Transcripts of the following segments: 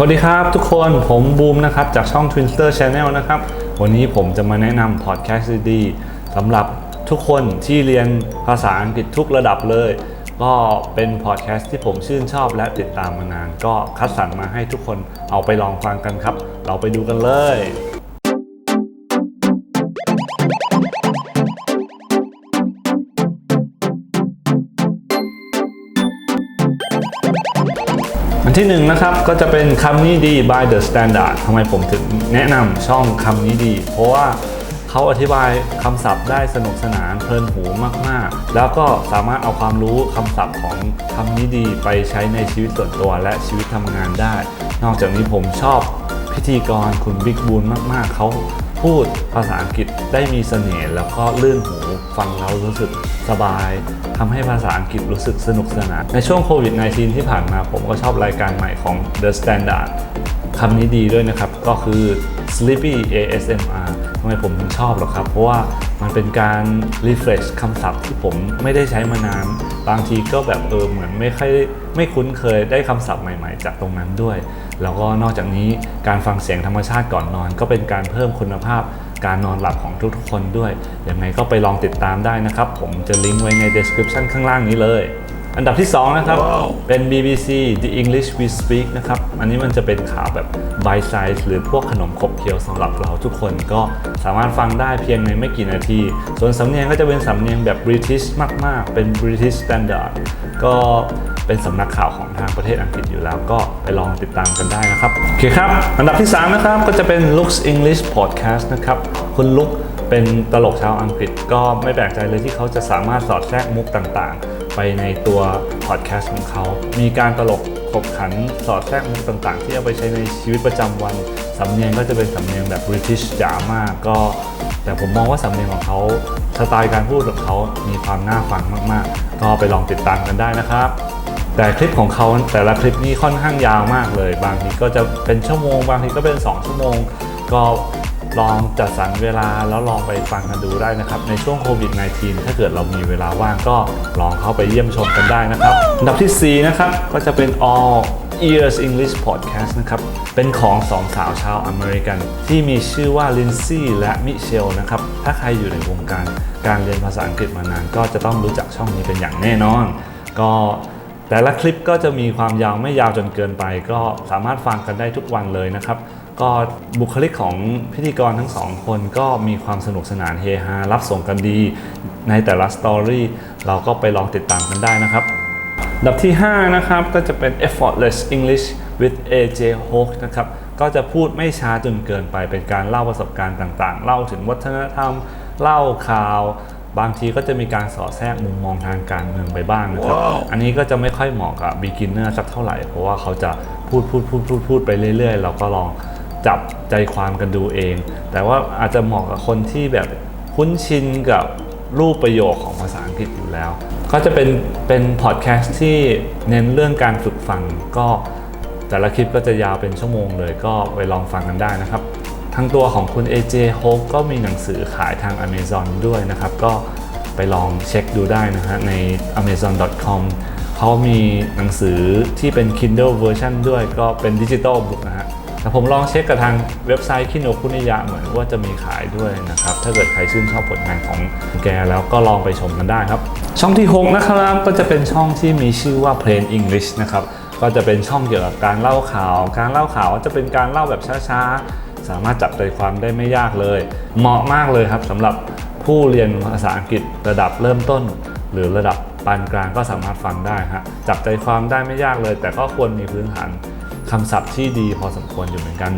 สวัสดีครับทุกคนผมบูมนะครับ จากช่อง Twinster Channel นะครับ วันนี้ผมจะมาแนะนำพอดแคสต์ดีๆสำหรับทุกคนที่เรียนภาษาอังกฤษทุกระดับเลย ก็เป็นพอดแคสต์ที่ผมชื่นชอบและติดตามมานาน ก็คัดสรรมาให้ทุกคนเอาไปลองฟังกันครับ เราไปดูกันเลย อันที่หนึ่งนะครับก็จะเป็นคำนี้ดี by the standard ทำไมผมถึงแนะนำช่องคำนี้ดี เพราะว่าเขาอธิบายคำศัพท์ได้สนุกสนานเพลินหูมาก ๆ แล้วก็สามารถเอาความรู้คำศัพท์ของคำนี้ดีไปใช้ในชีวิตส่วนตัวและชีวิตทำงานได้ นอกจากนี้ผมชอบพิธีกรคุณบิ๊กบูนมาก ๆเขา พูดภาษาอังกฤษได้มีเสน่ห์แล้วก็ลื่นหูฟังแล้วรู้สึกสบายทำให้ภาษาอังกฤษรู้สึกสนุกสนาน ในช่วงโควิด -19 ที่ผ่านมาผมก็ชอบรายการใหม่ของ The Standard คำนี้ดีด้วยนะครับ ก็คือ Sleepy ASMR ทำไมผมถึงชอบหรอครับ เพราะว่ามันเป็นการ refresh คำศัพท์ที่ผมไม่ได้ใช้มานาน บางทีก็แบบเออเหมือนไม่ค่อยไม่คุ้นเคยได้คำศัพท์ใหม่ๆ จากตรงนั้นด้วย แล้วก็นอกจากนี้การฟังเสียงธรรมชาติก่อนนอน ก็เป็นการเพิ่มคุณภาพการนอนหลับของทุกๆคนด้วยยังไงก็ไปลองติดตามได้นะครับ ผมจะลิงก์ไว้ใน description ข้างล่างนี้เลย อันดับที่ 2 นะครับเป็น BBC The English We Speak นะครับ อันนี้มันจะเป็นข่าวแบบ bite size หรือพวกขนมขบเคี้ยวสำหรับเราทุกคนก็สามารถฟังได้เพียงในไม่กี่นาที ส่วนสำเนียงก็จะเป็นสำเนียงแบบ British มากๆ เป็น British Standard ก็ เป็นสำนักข่าวของทางประเทศอังกฤษอยู่แล้วก็ไปลองติดตามกันได้นะครับ โอเคครับ อันดับที่ 3 นะครับ ก็จะเป็น Looks English Podcast นะครับ คุณลุกเป็นตลกชาวอังกฤษก็ไม่แปลกใจเลยที่เขาจะสามารถสอดแทรกมุกต่างๆ ไปในตัวพอดแคสต์ของเขา มีการตลกขบขันสอดแทรกมุกต่างๆ ที่เอาไปใช้ในชีวิตประจำวัน สำเนียงก็จะเป็นสำเนียงแบบ British จ๋ามากก็ แต่ผมมองว่าสำเนียงของเขาสไตล์การพูดของเขามีความน่าฟังมากๆ ก็ไปลองติดตามกันได้นะครับ แต่คลิปของเขาแต่ละคลิปนี้ค่อนข้างยาวมากเลย บางทีก็จะเป็นชั่วโมง บางทีก็เป็น 2 ชั่วโมง ก็ลองจัดสรรเวลาแล้วลองไปฟังกันดูได้นะครับ ในช่วงโควิด -19 ถ้าเกิดเรามีเวลาว่างก็ลองเข้าไปเยี่ยมชมกันได้นะครับอันดับทีสี่4นะครับก็จะเป็น all Ears English Podcast นะครับ เป็นของสองสาวชาวอเมริกัน ที่มีชื่อว่าลินซี่และมิเชลนะครับ ถ้าใครอยู่ในวงการการเรียนภาษาอังกฤษมานาน ก็จะต้องรู้จักช่องนี้เป็นอย่างแน่นอน ก็ แต่ละคลิปก็จะมีความยาวไม่ยาวจนเกินไป ก็สามารถฟังกันได้ทุกวันเลยนะครับ ก็บุคลิกของพิธีกรทั้งสองคนก็มีความสนุกสนานเฮฮารับส่งกันดี ในแต่ละสตอรี่เราก็ไปลองติดตามกันได้นะครับดับที่ 5 นะครับ ก็จะเป็น effortless English with AJ Hoke นะครับ ก็จะพูดไม่ช้าจนเกินไปเป็นการเล่าประสบการณ์ต่างๆ เล่าถึงวัฒนธรรม เล่าข่าว บางทีก็จะมีการสอดแทรกมุมมองทางการเมืองไปบ้างนะครับ อันนี้ก็จะไม่ค่อยเหมาะกับ beginner สักเท่าไหร่ เพราะว่าเขาจะพูดพูดพูดพูดพูดไปเรื่อย ๆ เราก็ลองจับใจความกันดูเอง แต่ว่าอาจจะเหมาะกับคนที่แบบคุ้นชินกับรูปประโยคของภาษาอังกฤษอยู่แล้ว ก็จะเป็นเป็นพอดแคสต์ที่เน้นเรื่องการฝึกฟังก็แต่ละคลิปก็จะยาวเป็นชั่วโมงเลยก็ไปลองฟังกันได้นะครับ ทั้งตัวของคุณ AJ Hope ก็มีหนังสือขายทาง Amazon ด้วยนะครับ ก็ไปลองเช็คดูได้นะฮะใน amazon.com เขามีหนังสือที่เป็น Kindle version ด้วยก็เป็นดิจิตอลบุ๊กนะฮะแต่ผมลองเช็คกับทางเว็บไซต์คิโนคุนิยะเหมือนว่าจะมีขายด้วยนะครับ ถ้าเกิดใครชื่นชอบผลงานของแกแล้วก็ลองไปชมกันได้ครับ ช่องที่ 6 นะครับ ก็จะเป็นช่องที่มีชื่อว่า Plain English นะครับ ก็จะเป็นช่องเกี่ยวกับการเล่าข่าว การเล่าข่าวจะเป็นการเล่าแบบช้าๆ สามารถจับใจความได้ไม่ยากเลย เหมาะมากเลยครับสำหรับผู้เรียนภาษาอังกฤษระดับเริ่มต้น หรือระดับปานกลางก็สามารถฟังได้ฮะจับใจความได้ไม่ยากเลย แต่ก็ควรมีพื้นฐานคำศัพท์ที่ดีพอสมควรอยู่เหมือนกัน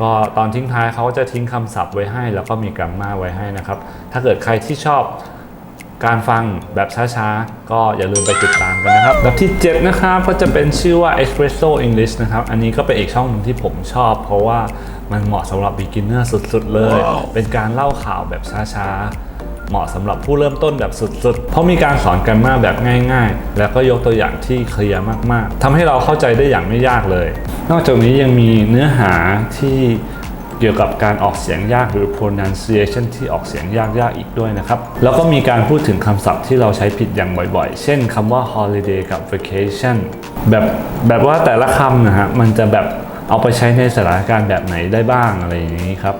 ก็ตอนทิ้งท้ายเขาจะทิ้งคำศัพท์ไว้ให้ แล้วก็มีกราฟมาไว้ให้นะครับถ้าเกิดใครที่ชอบ การฟังแบบช้าๆ ก็อย่าลืมไปติดตามกันนะครับแบบที่ 7 นะครับ ก็จะเป็นชื่อว่า Espresso English นะครับ อันนี้ก็เป็นอีกช่องหนึ่งที่ผมชอบ เพราะว่ามันเหมาะสำหรับ beginner สุดๆ เลย เป็นการเล่าข่าวแบบช้าๆ เหมาะสำหรับผู้เริ่มต้นแบบสุดๆ เพราะมีการสอนกันมาแบบง่ายๆ แล้วก็ยกตัวอย่างที่เคลียร์มากๆทำให้เราเข้าใจได้อย่างไม่ยากเลย นอกจากนี้ยังมีเนื้อหาที่ เกี่ยวกับการออกเสียงยากหรือ pronunciation ที่ออกเสียงยากๆอีกด้วยนะครับ แล้วก็มีการพูดถึงคำศัพท์ที่เราใช้ผิดอย่างบ่อยๆ เช่นคำว่า holiday กับ vacation แบบแบบว่าแต่ละคำนะฮะมันจะแบบเอาไปใช้ในสถานการณ์แบบไหนได้บ้างอะไรอย่างนี้ครับ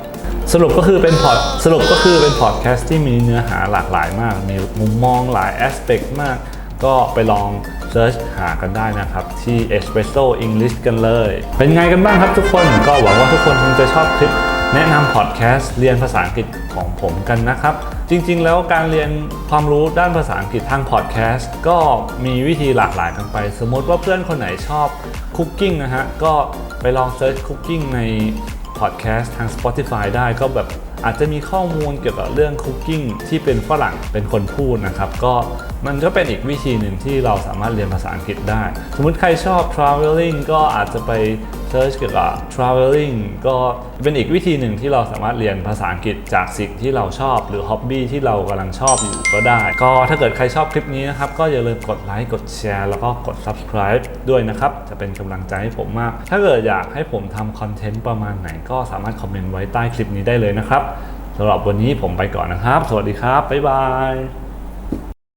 สรุปก็คือเป็นพอดสรุปก็คือเป็นพอดแคสต์ที่มีเนื้อหาหลากหลายมาก มีมุมมองหลายแอสเปกมาก ก็ไปลอง เซิร์ชหากันได้นะครับ ที่ Espresso English กันเลย เป็นไงกันบ้างครับทุกคนก็หวังว่าทุกคนคงจะชอบคลิปแนะนำพอดแคสต์เรียนภาษาอังกฤษของผมกันนะครับ จริงๆ แล้วการเรียนความรู้ด้านภาษาอังกฤษทางพอดแคสต์ก็มีวิธีหลากหลายกันไป สมมติว่าเพื่อนคนไหนชอบคุกกิ้งนะฮะ ก็ไปลองเซิร์ชคุกกิ้งในพอดแคสต์ทาง Spotify ได้ก็แบบ อาจจะมีข้อมูลเกี่ยวกับเรื่องคุกกิ้งที่เป็นฝรั่งเป็นคนพูดนะครับ ก็มันก็เป็นอีกวิธีหนึ่งที่เราสามารถเรียนภาษาอังกฤษได้ สมมติใครชอบ traveling ก็อาจจะไป เซิร์ชเกี่ยวกับ traveling ก็เป็นอีกวิธีหนึ่งที่เราสามารถเรียนภาษาอังกฤษจากสิ่งที่เราชอบ หรือ hobby ที่เรากำลังชอบอยู่ก็ได้ ก็ถ้าเกิดใครชอบคลิปนี้นะครับ ก็อย่าลืมกดไลค์กดแชร์แล้วก็กด subscribe ด้วยนะครับ จะเป็นกำลังใจให้ผมมาก ถ้าเกิดอยากให้ผมทำคอนเทนต์ประมาณไหน ก็สามารถคอมเมนต์ไว้ใต้คลิปนี้ได้เลยนะครับสำหรับวันนี้ผมไปก่อนนะครับ สวัสดีครับบ๊ายบาย